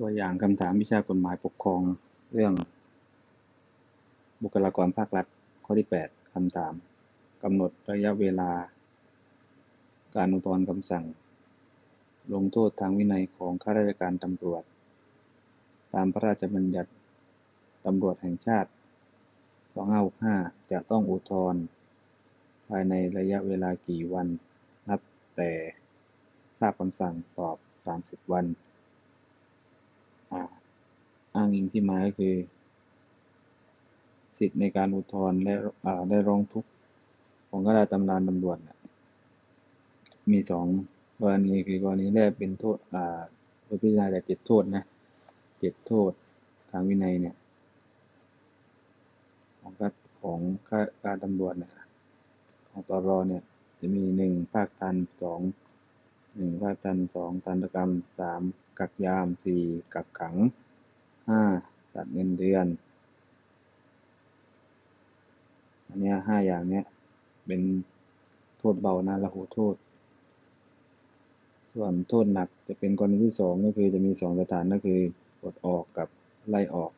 ตัวอย่างคำถามวิชากฎหมายปกครองเรื่อง บุคลากรภาครัฐ ข้อที่ 8คำถามกำหนดระยะเวลา การอุทธรณ์คำสั่ง ลงโทษทางวินัยของข้าราชการตำรวจ ตามพระราชบัญญัติตำรวจแห่งชาติ 2565 จะต้องอุทธรณ์ภายในระยะเวลากี่วัน นับแต่ทราบคำสั่งตอบ 30 วัน อ้างอิงที่มาก็คือ สิทธิในการอุทธรณ์และได้ร้องทุกข์ของข้าราชการตำรวจมีสองกรณีคือกรณีแรกเป็นโทษอ่าพิจารณาจากเจ็ดโทษนะเจ็ดโทษทางวินัยเนี่ย ของของข้าราชการตำรวจเนี่ยของตรเนี่ย จะมีหนึ่งภาคทันสองหนึ่งภาคทันสองทันตกรรมสามกักยามสี่กักขัง ห้าตัดเงินเดือน อันนี้ห้าอย่างเนี้ย เป็นโทษเบานะละหูโทษ ส่วนโทษหนักจะเป็นกรณีที่สองก็คือจะมีสองสถานก็คือปลดออกกับไล่ออก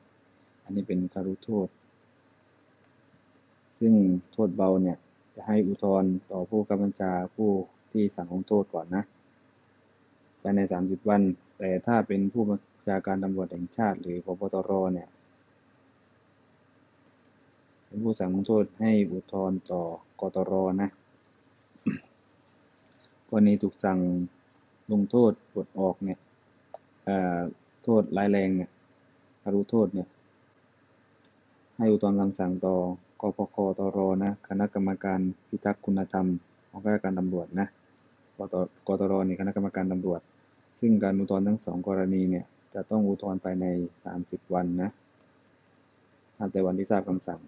อันนี้เป็นคารุโทษ ซึ่งโทษเบาเนี่ย จะให้อุทธรณ์ต่อผู้กำบัญชาผู้ที่สั่งลงโทษก่อนนะภายในสามสิบวัน แต่ถ้าเป็นผู้ ชาการตำรวจแห่งชาติหรือพบตรเนี่ยเป็นผู้สั่งลงโทษให้อุทธรณ์ต่อกตรนะกรณีถูกสั่งลงโทษปลดออกเนี่ยโทษร้ายแรงเนี่ยคารุโทษเนี่ย ให้อุทธรณ์คำสั่งต่อกพคตรนะ คณะกรรมการพิทักษ์คุณธรรมของข้าราชการตำรวจนะกตกตรนี่คณะกรรมการตำรวจ ซึ่งการอุทธรณ์ทั้งสองกรณีเนี่ย จะต้องอุทธรณ์ภายใน 30 วันนะนับแต่วันที่ทราบคำสั่ง